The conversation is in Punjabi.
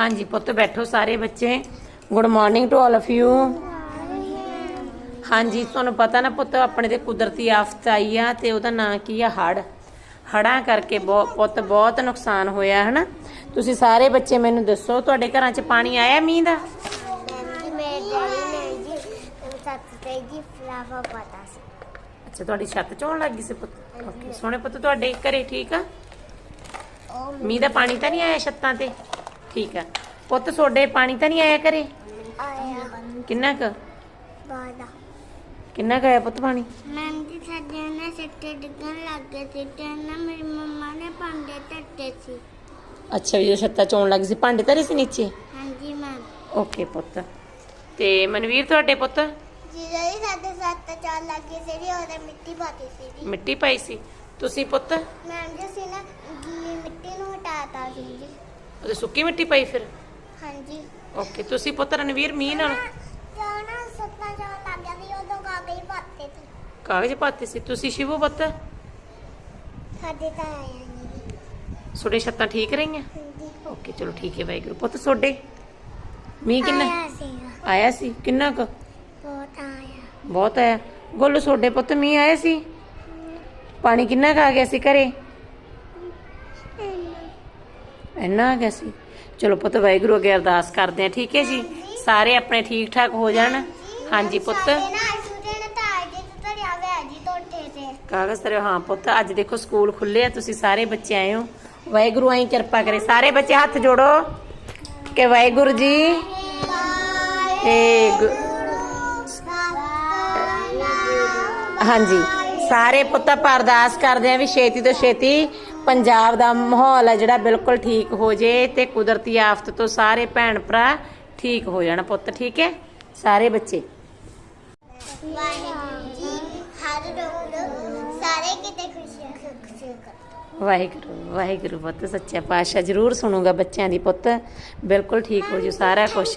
ਹਾਂਜੀ ਪੁੱਤ ਬੈਠੋ ਸਾਰੇ ਬੱਚੇ। Good morning to all of you ਹਾਂਜੀ ਤੁਹਾਨੂੰ ਪਤਾ ਨਾ ਪੁੱਤ ਆਪਣੇ ਤੇ ਕੁਦਰਤੀ ਆਫਤ ਆਈ ਆ ਤੇ ਉਹਦਾ ਨਾਂ ਕੀ ਆ? ਹੜ ਹੜਾਂ ਕਰਕੇ ਪੁੱਤ ਬਹੁਤ ਨੁਕਸਾਨ ਹੋਇਆ ਹਨਾ? ਤੁਸੀਂ ਸਾਰੇ ਬੱਚੇ ਮੈਨੂੰ ਦੱਸੋ ਤੁਹਾਡੇ ਘਰਾਂ 'ਚ ਪਾਣੀ ਆਇਆ ਮੀਂਹ ਦਾ? ਅੱਛਾ ਤੁਹਾਡੀ ਛੱਤ ਚੋਣ ਲੱਗੀ ਸੀ ਪੁੱਤ? ਓਕੇ ਸੋਹਣੇ ਪੁੱਤ ਤੁਹਾਡੇ ਘਰੇ ਠੀਕ ਆ? ਮੀਂਹ ਦਾ ਪਾਣੀ ਤਾਂ ਨਹੀਂ ਆਇਆ ਛੱਤਾਂ ਤੇ? ਠੀਕ ਆ। ਪੁੱਤ ਤੁਹਾਡੇ ਪਾਣੀ ਤਾਂ ਨਹੀਂ ਆਇਆ ਘਰੇ? ਆਇਆ। ਕਿੰਨਾ ਕੁ? ਬਾਦਾ ਕਿੰਨਾ ਕੁ ਆਇਆ ਪੁੱਤ ਪਾਣੀ? ਮੈਮ ਜੀ ਸਾਡੇ ਨਾ ਸੱਟੇ ਡਿੱਗਣ ਲੱਗ ਗਏ ਸੀ ਤੇ ਨਾ ਮੇਰੀ ਮੰਮਾ ਨੇ ਭਾਂਡੇ ਧੱਟੇ ਸੀ। ਅੱਛਾ ਵੀ ਜਦੋਂ ਛੱਤਾਂ ਚੋਣ ਲੱਗੀ ਸੀ ਭਾਂਡੇ ਧਰੇ ਸੀ ਨੀਚੇ? ਹਾਂਜੀ ਮੈਮ। ਓਕੇ ਪੁੱਤ। ਤੇ ਮਨਵੀਰ ਤੁਹਾਡੇ ਪੁੱਤ? ਜੀ ਜਿਹੜੀ ਸਾਡੇ ਸੱਤ ਚਾਲ ਲੱਗੀ ਸੀ ਉਹਦੇ ਮਿੱਟੀ ਪਾਤੀ ਸੀ ਮਿੱਟੀ ਪਾਈ ਸੀ। ਤੁਸੀਂ ਪੁੱਤ? ਮੈਮ ਜੀ ਸੀ ਨਾ ਗੀਲੀ ਮਿੱਟੀ ਨੂੰ ਹਟਾਤਾ ਸੀ ਜੀ ਉਹਦੇ ਸੁੱਕੀ ਮਿੱਟੀ ਪਾਈ ਫਿਰ? ਹਾਂਜੀ। ਓਕੇ ਤੁਸੀਂ ਪੁੱਤ ਰਣਵੀਰ ਮੀਂਹ ਨਾਲ? ਜਦੋਂ ਨਾ ਸੱਤਾਂ ਚਾਲ ਲੱਗ ਗਿਆ ਸੀ ਉਦੋਂ ਕਾਗਜ਼ ਪਾਤੇ ਸੀ। ਕਾਗਜ਼ ਪਾਤੇ ਸੀ? ਤੁਸੀਂ ਸ਼ਿਵੂ ਪੁੱਤ? ਸਾਡੇ ਤਾਂ ਆਇਆ ਨਹੀਂ ਤੁਹਾਡੇ ਛੱਤਾਂ ਠੀਕ ਰਹੀਆਂ? ਹਾਂਜੀ। ਓਕੇ ਚਲੋ ਠੀਕ ਹੈ ਵਾਹਿਗੁਰੂ। ਪੁੱਤ ਤੁਹਾਡੇ? ਮੀਂਹ ਕਿੰਨਾ? ਆਇਆ ਸੀਗਾ ਆਇਆ ਸੀ? ਕਿੰਨਾ ਕੁ? ਬਹੁਤ ਆਇਆ। ਬਹੁਤ ਆਇਆ। ਗੋਲੂ ਤੁਹਾਡੇ ਪੁੱਤ ਮੀਂਹ ਆਇਆ ਸੀ? ਪਾਣੀ ਕਿੰਨਾ ਕੁ ਆ ਗਿਆ ਸੀ ਘਰੇ? ਇੰਨਾ ਆ ਗਿਆ ਸੀ। ਚਲੋ ਪੁੱਤ ਵਾਹਿਗੁਰੂ ਅੱਗੇ ਅਰਦਾਸ ਕਰਦੇ ਆ ਠੀਕ ਹੈ ਜੀ? ਸਾਰੇ ਆਪਣੇ ਠੀਕ ਠਾਕ ਹੋ ਜਾਣ? ਹਾਂਜੀ ਪੁੱਤ। ਕਾਗਜ਼ ਤਰੇ ਹਾਂ ਪੁੱਤ ਅੱਜ ਦੇਖੋ ਸਕੂਲ ਖੁੱਲੇ ਆ ਤੁਸੀਂ ਸਾਰੇ ਬੱਚੇ ਆਏ ਹੋ। ਵਾਹਿਗੁਰੂ ਆਈ ਕਿਰਪਾ ਕਰੇ ਸਾਰੇ ਬੱਚੇ ਹੱਥ ਜੋੜੋ। ਕਿ ਵਾਹਿਗੁਰੂ ਜੀ। ਹਾਂਜੀ ਸਾਰੇ ਪੁੱਤ ਆਪਾਂ ਅਰਦਾਸ ਕਰਦੇ ਆ ਵੀ ਛੇਤੀ ਤੋਂ ਛੇਤੀ ਪੰਜਾਬ ਦਾ ਮਾਹੌਲ ਹੈ ਜਿਹੜਾ ਬਿਲਕੁਲ ਠੀਕ ਹੋ ਜੇ ਤੇ ਕੁਦਰਤੀ ਆਫਤ ਤੋਂ ਸਾਰੇ ਭੈਣ ਭਰਾ ਠੀਕ ਹੋ ਜਾਣ ਪੁੱਤ ਠੀਕ ਹੈ? ਸਾਰੇ ਬੱਚੇ। ਵਾਹਿਗੁਰੂ ਜੀ ਹਰ ਰੋਜ਼ ਸਾਰੇ ਕਿਤੇ ਖੁਸ਼ੀਆਂ ਖੁਸ਼ੀਆਂ ਕਰੋ। ਵਾਹਿਗੁਰੂ ਵਾਹਿਗੁਰੂ ਪੁੱਤ ਸੱਚਾ ਪਾਤਸ਼ਾਹ ਜ਼ਰੂਰ ਸੁਣੂਗਾ ਬੱਚਿਆਂ ਦੀ ਪੁੱਤ। ਬਿਲਕੁਲ ਠੀਕ ਹੋ ਜੂ ਸਾਰਾ ਕੁਝ